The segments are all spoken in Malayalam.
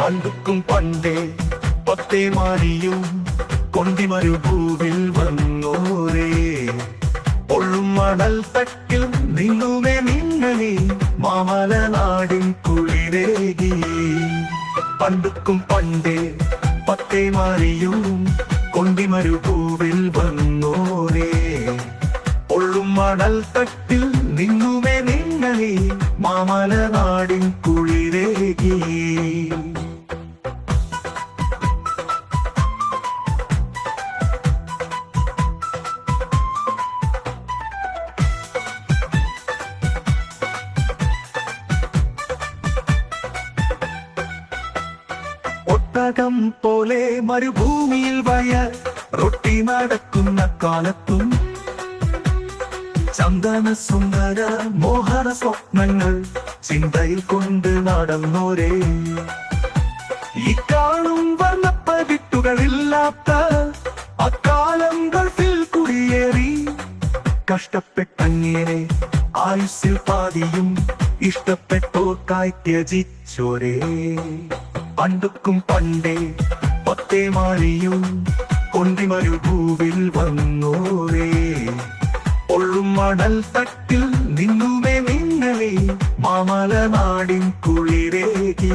പണ്ടുക്കും പണ്ടേ പത്തേ മാരിയും കൊണ്ടി മരുഭൂവിൽ വന്നോരേ. ഒള്ളും മണൽ തട്ടിൽ നിന്നുമേ നിങ്ങളെ മാമല നാടിൻ കുളിരേകി പണ്ടുക്കും പണ്ടേ പത്തേ മാരിയും കൊണ്ടി മരുഭൂവിൽ വന്നോരേ. ഒള്ളും മണൽ തട്ടിൽ നിന്നുമേ നിങ്ങളെ മാമല നാടിൻ കുളിരേകി ഒട്ടകം പോലെ മരുഭൂമിയിൽ വയർ റൊട്ടി നടക്കുന്ന കാലത്തും ചന്ദന സുന്ദര മോഹന സ്വപ്നങ്ങൾ ചിന്തയിൽ കൊണ്ട് നടന്നോരേ. ഈ കാണും വർണപ്പതിട്ടുകളില്ലാത്ത അക്കാലം ഗൾഫിൽ കുടിയേറി കഷ്ടപ്പെട്ടങ്ങനെ ആയുസ്സിൽ പാതിയും ഇഷ്ടപ്പെട്ടോർക്കായി ത്യജിച്ചോരേ പണ്ടുക്കും പണ്ടേ പത്തേ മാറിയും കൊണ്ടിമരു ഭൂവിൽ വന്നോരേ ഒള്ളും മണൽ തട്ടിൽ നിന്നുമേ നിങ്ങളെ മാമല നാടിൻ കുളിരേകി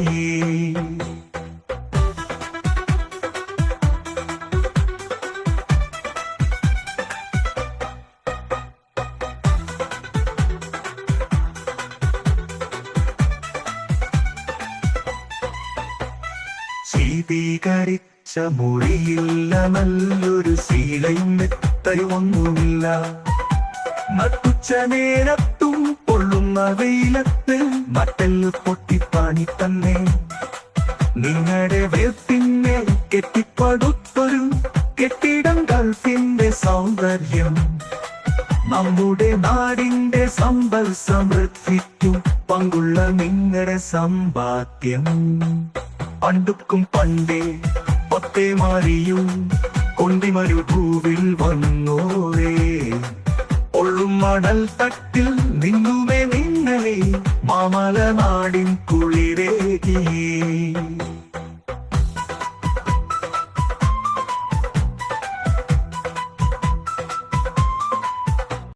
ശീതീകരിച്ച മുറിയില്ല നല്ലൊരു ശീലയും മെത്തയും ഒന്നുമില്ല നട്ടുച്ച നേരത്തും പൊള്ളുന്ന വെയിലത്ത് മറ്റെല്ല് പൊട്ടിപ്പാണി തന്നെ. നിങ്ങളുടെ വേർപ്പിന്നെ കെട്ടിപ്പടുത്തൊരു കെട്ടിടം ഗൾഫിന്റെ സൗന്ദര്യം. നമ്മുടെ നാടിന്റെ സമ്പൽ സമൃദ്ധിക്കും പങ്കുള്ള നിങ്ങളുടെ സമ്പാദ്യം. പണ്ടുക്കും പണ്ടേ ഒത്തേ മാറിയും കൊണ്ടിമരു ഭൂവിൽ വന്നോരേ ഒള്ളും മണൽ തട്ടിൽ നിന്നുമേ നിങ്ങളെ മാമല നാടിൻ കുളിർ